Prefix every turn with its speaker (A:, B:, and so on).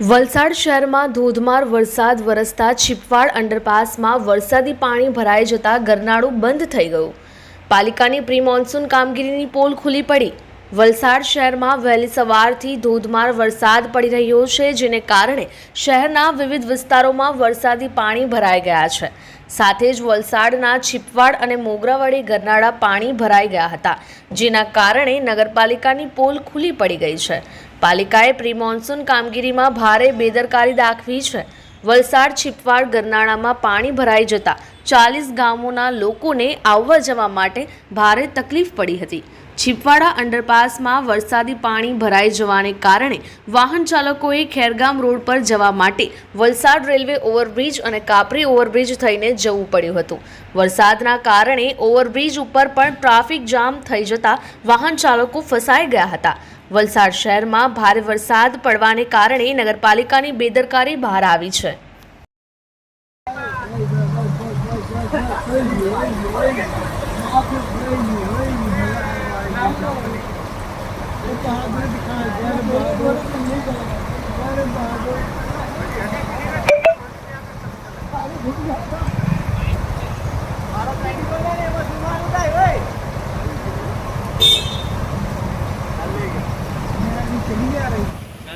A: વલસાડ શહેરમાં ધોધમાર વરસાદ વરસતા છીપવાડ અંડરપાસમાં વરસાદી પાણી ભરાઈ જતા ગરનાળું બંધ થઈ ગયું. પાલિકાની પ્રી મોન્સૂન કામગીરીની પોલ ખુલ્લી પડી. વલસાડ શહેરમાં વહેલી સવારથી ધોધમાર વરસાદ પડી રહ્યો છે, જેને કારણે શહેરના વિવિધ વિસ્તારોમાં વરસાદી પાણી ભરાઈ ગયા છે. સાથે જ વલસાડના છીપવાડ અને મોગરાવાડી ગરનાળા પાણી ભરાઈ ગયા હતા, જેના કારણે નગરપાલિકાની પોલ ખુલ્લી પડી ગઈ છે. પાલિકાએ પ્રી મોન્સૂન કામગીરીમાં ભારે બેદરકારી દાખવી છે. વલસાડ, છીપવાડ, ગરનાળામાં પાણી ભરાઈ જતા ચાલીસ ગામોના લોકોને આવવા જવા માટે ભારે તકલીફ પડી હતી. છીપવાડા અંડરપાસમાં વરસાદી પાણી ભરાઈ જવાને કારણે વાહન ચાલકોએ ખેરગામ રોડ પર જવા માટે વલસાડ રેલવે ઓવરબ્રિજ અને કાપરી ઓવરબ્રિજ થઈને જવું પડ્યું હતું. વરસાદના કારણે ઓવરબ્રિજ ઉપર પણ ટ્રાફિક જામ થઈ જતા વાહન ચાલકો ફસાઈ ગયા હતા. વલસાડ શહેરમાં ભારે વરસાદ પડવાને કારણે નગરપાલિકાની બેદરકારી બહાર આવી છે.